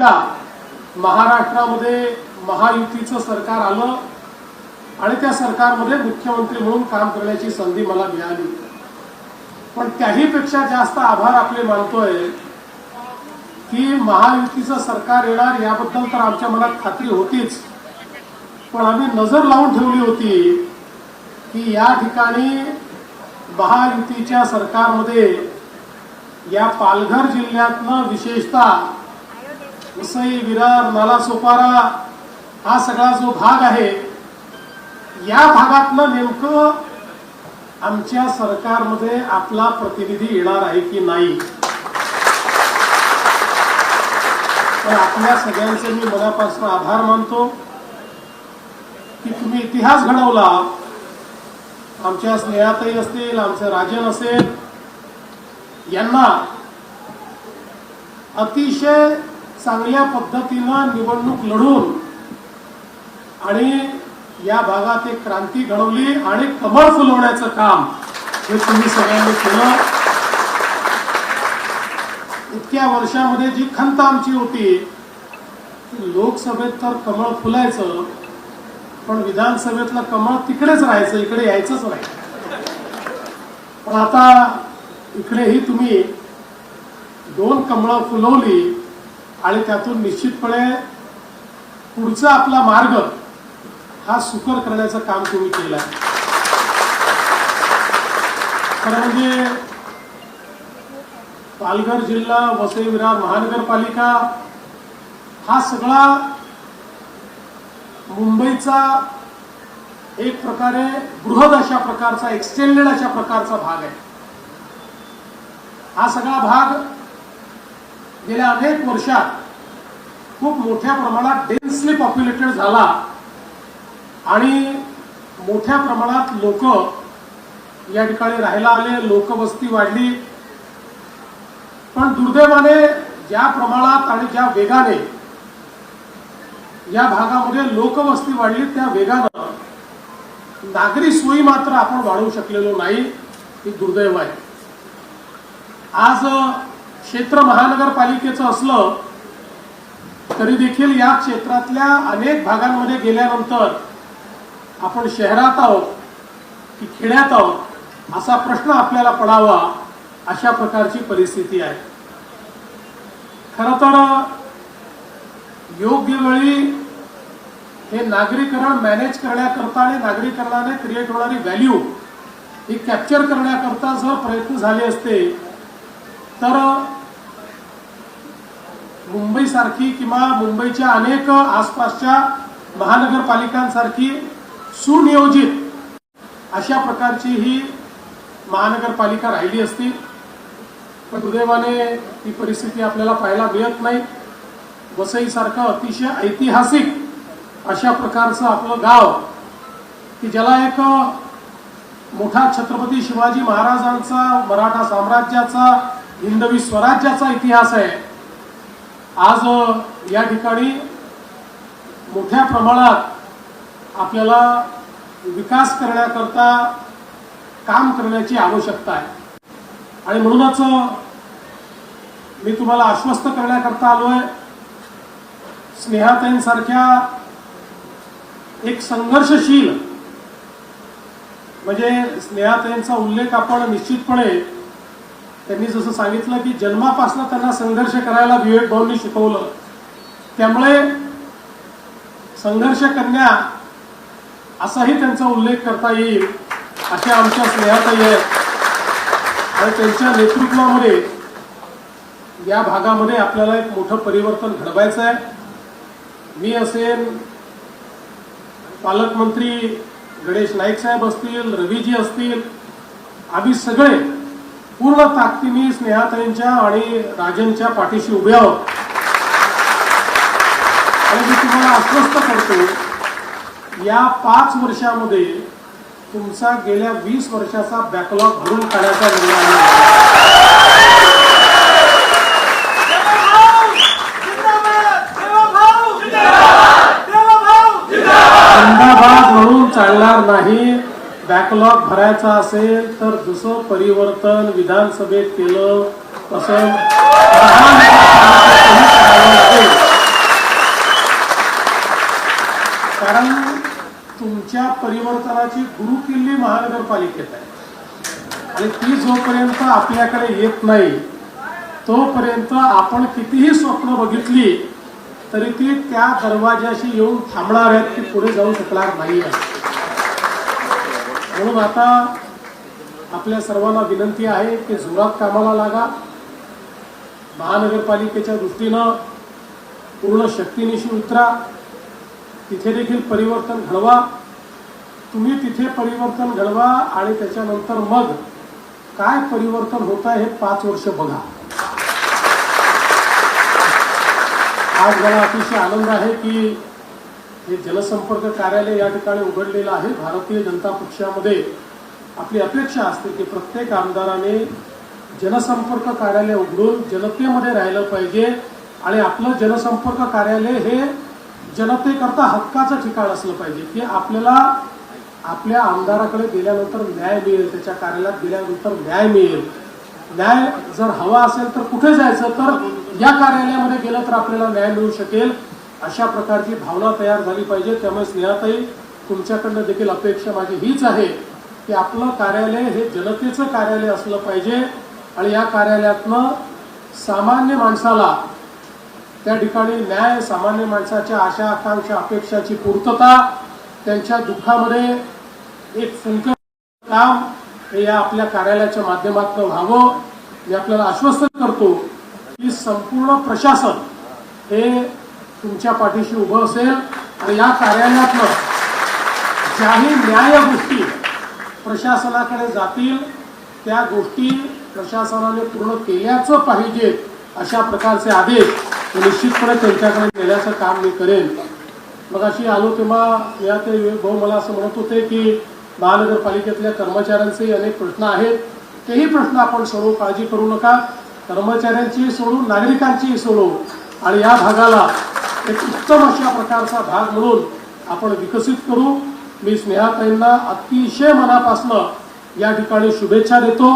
एकदा महाराष्ट्रामध्ये महायुतीचं सरकार आलं आणि त्या सरकारमध्ये मुख्यमंत्री म्हणून काम करण्याची संधी मला मिळाली. पण त्याहीपेक्षा जास्त आभार आपले मानतोय की महायुतीचं सरकार येणार याबद्दल तर आमच्या मनात खात्री होतीच. पण आम्ही नजर लावून ठेवली होती की या ठिकाणी महायुतीच्या सरकारमध्ये या पालघर जिल्ह्यातनं विशेषतः वसई विरार नालासोपारा हा सगळा जो भाग आहे या भागातनं नेमकं आमच्या सरकारमध्ये आपला प्रतिनिधी येणार आहे की नाही? तर आपल्या सगळ्यांचे मी मनापासून आभार मानतो की तुम्ही इतिहास घडवला. आमच्या स्नेहातही असतील आमचे राजन असेल यांना अतिशय चांगल्या पद्धतीनं निवडणूक लढून आणि या भागात एक क्रांती घडवली आणि कमळ फुलवण्याचं काम हे तुम्ही सगळ्यांनी केलं. इतक्या वर्षामध्ये जी खंत आमची होती की लोकसभेत तर कमळ फुलायचं पण विधानसभेतलं कमळ तिकडेच राहायचं इकडे यायचंच नाही. पण आता इकडेही तुम्ही दोन कमळं फुलवली आणि त्यातून निश्चितपणे पुढचा आपला मार्ग हा सुकर करण्याचं काम तुम्ही केलं आहे. खरं म्हणजे पालघर जिल्हा वसई विरार महानगरपालिका हा सगळा मुंबईचा एक प्रकारे बृहद अशा प्रकारचा एक्सटेंडेड अशा प्रकारचा भाग आहे. हा सगळा भाग गेल्या अनेक वर्षात खूप मोठ्या प्रमाणात डेन्सली पॉप्युलेटेड झाला. आणि मोठ्या प्रमाणात लोक या ठिकाणी राहायला आले लोकवस्ती वाढली. पण दुर्दैवाने ज्या प्रमाणात आणि ज्या वेगाने या भागामध्ये लोकवस्ती वाढली त्या वेगानं नागरी सोयी मात्र आपण वाढवू शकलेलो नाही. ही दुर्दैव आहे. आज क्षेत्र महानगरपालिकेचं असलं तरी देखील या क्षेत्रातल्या अनेक भागांमध्ये गेल्यानंतर आपण शहरात आहोत की खेड्यात आहोत असा प्रश्न आपल्याला पडावा अशा प्रकारची परिस्थिती आहे. खर तर योग्य वेळी हे नागरीकरण मॅनेज करण्याकरता आणि नागरीकरणाने क्रिएट होणारी व्हॅल्यू ही कॅप्चर करण्याकरता जर प्रयत्न झाले असते तर मुंबईसारखी किंवा मुंबईच्या अनेक आसपासच्या महानगरपालिकांसारखी सुनियोजित अशा प्रकारची ही महानगरपालिका राहिली असती. पण दुर्दैवाने ही परिस्थिती आपल्याला पाहायला मिळत नाही. वसईसारखं अतिशय ऐतिहासिक अशा प्रकारचं आपलं गाव की ज्याला एक मोठा छत्रपती शिवाजी महाराजांचा मराठा साम्राज्याचा हिंदवी स्वराज्याचा इतिहास आहे. आज या ठिकाणी मोठ्या प्रमाणात आपल्याला विकास करण्याकरता काम करण्याची आवश्यकता आहे. आणि म्हणूनच मी तुम्हाला आश्वस्त करण्याकरता आलोय. स्नेहाताईंसारख्या एक संघर्षशील म्हणजे स्नेहाताईंचा उल्लेख आपण निश्चितपणे त्यांनी जसं सांगितलं की जन्मापासून त्यांना संघर्ष करायला विवेक भाऊंनी शिकवलं. त्यामुळे संघर्ष कन्या असाही त्यांचा उल्लेख करता येईल अशा आमच्या स्नेहाताई आहेत. आणि त्यांच्या नेतृत्वामध्ये या भागामध्ये आपल्याला एक मोठं परिवर्तन घडवायचं आहे. मी असेल पालकमंत्री गणेश नाईक साहेब असतील रवीजी असतील आम्ही सगळे पूर्ण ताकदीने स्नेहाताईंच्या आणि राजनच्या पाठीशी उभे आहोत. आणि मी तुम्हाला आश्वस्त करतो या पाच वर्षामध्ये तुमचा गेल्या वीस वर्षाचा बॅकलॉग भरून काढायचा निर्णय चालणार नाही बॅकलॉग भरायचा असेल तर जसं परिवर्तन विधानसभेत केलं तसं कारण तुमच्या परिवर्तनाची गुरुकिल्ली महानगरपालिकेत आहे. आणि ती जोपर्यंत आपल्याकडे येत नाही तोपर्यंत आपण कितीही स्वप्न बघितली तरी ती त्या दरवाज्याशी येऊन थांबणार आहेत की पुढे जाऊ शकणार नाही आहे म्हणून आता आपल्या सर्वांना विनंती आहे की जोरात कामाला लागा. महानगरपालिकेच्या दृष्टीनं पूर्ण शक्तीनिशी उतरा. तिथे देखील परिवर्तन घडवा. तुम्ही तिथे परिवर्तन घडवा आणि त्याच्यानंतर मग काय परिवर्तन होत आहे हे पाच वर्ष बघा. आज मला अतिशय आनंद आहे की हे जलसंपर्क कार्यालय या ठिकाणी उघडलेलं आहे. भारतीय जनता पक्षामध्ये आपली अपेक्षा असते की प्रत्येक आमदाराने जनसंपर्क कार्यालय उघडून जनतेमध्ये राहिलं पाहिजे आणि आपलं जनसंपर्क कार्यालय हे जनतेकरता हक्काचं ठिकाण असलं पाहिजे की आपल्याला आपल्या आमदाराकडे गेल्यानंतर न्याय मिळेल त्याच्या कार्यालयात गेल्यानंतर न्याय मिळेल. न्याय जर हवा असेल तर कुठे जायचं? तर या कार्यालयामध्ये गेलं तर आपल्याला न्याय मिळू शकेल. अशा प्रकारची भावना तयार झाली पाहिजे. त्यामुळे स्नेहाताई तुमच्याकडनं देखील अपेक्षा माझी हीच आहे की आपलं कार्यालय हे जनतेचं कार्यालय असलं पाहिजे आणि या कार्यालयातनं सामान्य माणसाला त्या ठिकाणी न्याय सामान्य माणसाच्या आशा आकांक्षा अपेक्षाची पूर्तता त्यांच्या दुःखामध्ये एक संकट काम हे या आपल्या कार्यालयाच्या माध्यमातून व्हावं. मी आपल्याला आश्वस्त करतो की संपूर्ण प्रशासन हे तुमच्या पाठीशी उभं असेल आणि या कार्यालयातलं ज्याही न्याय गोष्टी प्रशासनाकडे जातील त्या गोष्टी प्रशासनाने पूर्ण केल्याचं पाहिजे अशा प्रकारचे आदेश निश्चितपणे त्यांच्याकडे नेल्याचं काम मी करेन. मग अशी आलो तेव्हा या ते भाऊ मला असं म्हणत होते की महानगरपालिकेतल्या कर्मचाऱ्यांचे अनेक प्रश्न आहेत. तेही प्रश्न आपण सोडवू काळजी करू नका. कर्मचाऱ्यांचीही सोडू नागरिकांचीही सोडू. आणि या भागाला एक उत्तम अशा प्रकारचा भाग म्हणून आपण विकसित करू. मी स्नेहाताईंना अतिशय मनापासनं या ठिकाणी शुभेच्छा देतो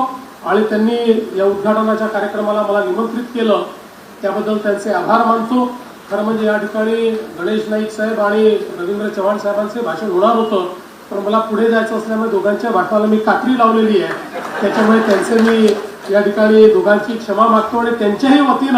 आणि त्यांनी या उद्घाटनाच्या कार्यक्रमाला मला निमंत्रित केलं. त्याबद्दल त्यांचे आभार मानतो. खरं म्हणजे या ठिकाणी गणेश नाईक साहेब आणि रवींद्र चव्हाण साहेबांचे भाषण होणार होतं. पण मला पुढे जायचं असल्यामुळे दोघांच्या भाषणाला मी कात्री लावलेली आहे. त्याच्यामुळे त्यांचे मी या ठिकाणी दोघांची क्षमा मागतो आणि त्यांच्याही वतीनं